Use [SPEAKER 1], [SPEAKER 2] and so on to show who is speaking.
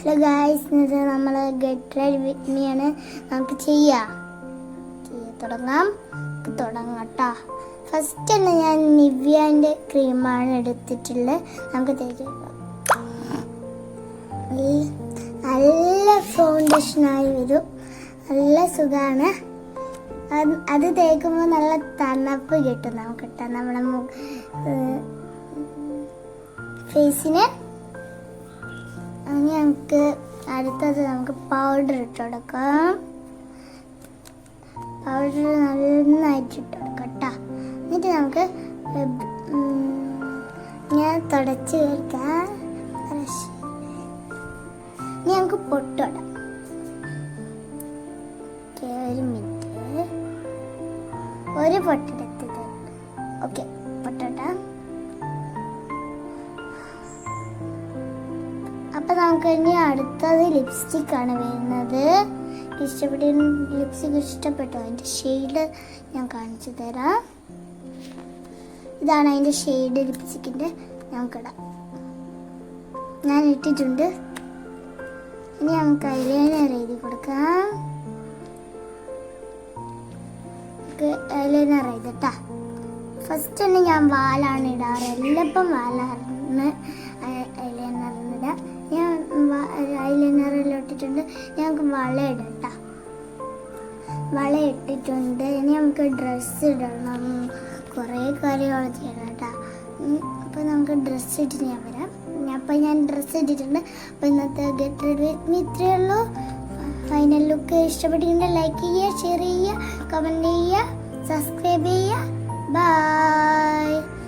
[SPEAKER 1] Hello guys എന്നിട്ട് നമ്മൾ get ready with me ആണ് നമുക്ക് ചെയ്യാം. തുടങ്ങാം. തുടങ്ങട്ടോ ഫസ്റ്റ് തന്നെ ഞാൻ നിവ്യാന്റെ ക്രീമാണ് എടുത്തിട്ടുള്ളത് നമുക്ക് തേച്ച് വെക്കാം. നല്ല- ഫൗണ്ടേഷനായി വരും. നല്ല സുഖമാണ് അത് തേക്കുമ്പോൾ നല്ല തണുപ്പ് കിട്ടും നമുക്ക് നമ്മുടെ ഫേസിന് നമുക്ക് അടുത്തത് നമുക്ക് പൗഡർ ഇട്ട് കൊടുക്കാം. പൗഡർ നന്നായിട്ട് ഇട്ട് കേട്ടോ എന്നിട്ട് നമുക്ക് ഞാൻ തുടച്ച് വെക്കാം ഇനി നമുക്ക് പൊട്ടിടാം ഒരു മിനിറ്റ് ഒരു പൊട്ടെടുത്തത് ഓക്കെ. അപ്പൊ നമുക്ക് ഇനി അടുത്തത് ലിപ്സ്റ്റിക് ആണ് വരുന്നത്. ഇഷ്ടപ്പെട്ട ലിപ്സ്റ്റിക് ഇഷ്ടപ്പെട്ടു? അതിന്റെ ഷെയ്ഡ് ഞാൻ കാണിച്ചു തരാം. ഇതാണ് അതിന്റെ ഷെയ്ഡ് ലിപ്സ്റ്റിക്കിന്റെ നമുക്കിടാം ഞാൻ ഇട്ടിട്ടുണ്ട്. ഇനി നമുക്ക് ഐലൈനർ എഴുതി കൊടുക്കാം. ഐലൈനർ എഴുതട്ടാ. ഫസ്റ്റ് തന്നെ ഞാൻ വാലാണ് ഇടാറ്. എല്ലപ്പം വാലാണ് ഇട്ടിട്ടുണ്ട് ഞങ്ങൾക്ക് വള ഇടട്ടാ വള ഇട്ടിട്ടുണ്ട്. ഇനി നമുക്ക് ഡ്രസ്സ് ഇടണം. കുറേ കാര്യങ്ങൾ ചെയ്യണം കേട്ടോ. അപ്പോൾ നമുക്ക് ഡ്രസ്സ് ഇട്ടിട്ട് ഞാൻ വരാം. അപ്പോൾ ഞാൻ ഡ്രസ്സ് ഇട്ടിട്ടുണ്ട്. അപ്പോൾ ഇന്നത്തെ ഗെറ്റ് റെഡി വിത്ത് മീ ഇത്രയേ ഉള്ളൂ. ഫൈനൽ ലുക്ക് ഇഷ്ടപ്പെട്ടിട്ടുണ്ടെങ്കിൽ ലൈക്ക് ചെയ്യുക ഷെയർ ചെയ്യുക കമന്റ് ചെയ്യുക സബ്സ്ക്രൈബ് ചെയ്യുക. ബൈ